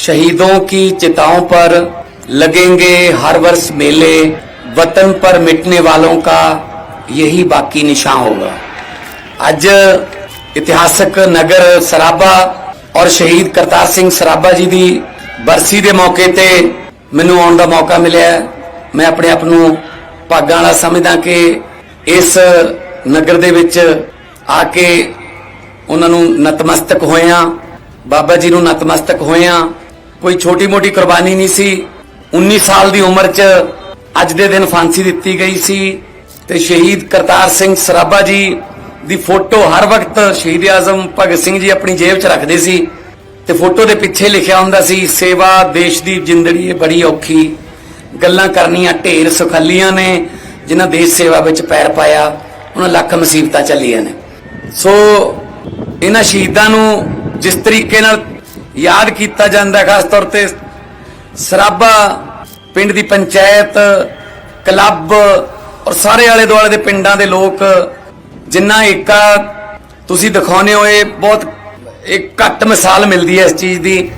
शहीदों की चिताओं पर लगेंगे हर वर्ष मेले वतन पर मिटने वालों का यही बाकी निशान होगा ਅੱਜ ਇਤਿਹਾਸਕ ਨਗਰ ਸਰਾਬਾ ਔਰ ਸ਼ਹੀਦ ਕਰਤਾਰ ਸਿੰਘ ਸਰਾਬਾ ਜੀ ਦੀ ਬਰਸੀ ਦੇ ਮੌਕੇ ਤੇ ਮੈਨੂੰ ਆਉਣ ਦਾ ਮੌਕਾ ਮਿਲਿਆ ਹੈ। ਮੈਂ ਆਪਣੇ ਆਪ ਨੂੰ ਭਾਗਾਂ ਵਾਲਾ ਸਮਝਦਾ ਕਿ ਇਸ ਨਗਰ ਦੇ ਵਿੱਚ ਆ ਕੇ ਉਹਨਾਂ ਨੂੰ ਨਤਮਸਤਕ ਹੋਇਆਂ ਬਾਬਾ ਜੀ ਨੂੰ ਨਤਮਸਤਕ ਹੋਇਆਂ ਕੋਈ ਛੋਟੀ ਮੋਟੀ ਕੁਰਬਾਨੀ ਨਹੀਂ ਸੀ। 19 ਸਾਲ ਦੀ ਉਮਰ 'ਚ ਅੱਜ ਦੇ ਦਿਨ ਫਾਂਸੀ ਦਿੱਤੀ ਗਈ ਸੀ ਤੇ ਸ਼ਹੀਦ ਕਰਤਾਰ ਸਿੰਘ ਸਰਾਭਾ ਜੀ ਦੀ ਫੋਟੋ ਹਰ ਵਕਤ ਸ਼ਹੀਦ ਆਜ਼ਮ ਭਗਤ ਸਿੰਘ ਜੀ ਆਪਣੀ ਜੇਬ 'ਚ ਰੱਖਦੇ ਸੀ ਤੇ ਫੋਟੋ ਦੇ ਪਿੱਛੇ ਲਿਖਿਆ ਹੁੰਦਾ ਸੀ, ਸੇਵਾ ਦੇਸ਼ ਦੀ ਜ਼ਿੰਦੜੀ ਇਹ ਬੜੀ ਔਖੀ। ਗੱਲਾਂ ਕਰਨੀਆਂ ਢੇਰ ਸੁਖੱਲੀਆਂ ਨੇ, ਜਿਨ੍ਹਾਂ ਦੇਸ਼ ਸੇਵਾ ਵਿੱਚ ਪੈਰ ਪਾਇਆ, ਉਹਨਾਂ ਲੱਖ ਮੁਸੀਬਤਾਂ ਚੱਲੀਆਂ ਨੇ। ਸੋ ਇਹਨਾਂ ਸ਼ਹੀਦਾਂ ਨੂੰ ਜਿਸ ਤਰੀਕੇ ਨਾਲ ਯਾਦ ਕੀਤਾ ਜਾਂਦਾ ਖਾਸ ਤੌਰ ਤੇ ਸਰਾਬਾ ਪਿੰਡ ਦੀ ਪੰਚਾਇਤ, ਕਲੱਬ ਔਰ ਸਾਰੇ ਆਲੇ ਦੁਆਲੇ ਦੇ ਪਿੰਡਾਂ ਦੇ ਲੋਕ ਜਿੰਨਾ ਏਕਾ ਤੁਸੀਂ ਦਿਖਾਉਨੇ ਹੋ, ਇਹ ਬਹੁਤ ਇੱਕ ਘੱਟ ਮਿਸਾਲ ਮਿਲਦੀ ਹੈ ਇਸ ਚੀਜ਼ ਦੀ।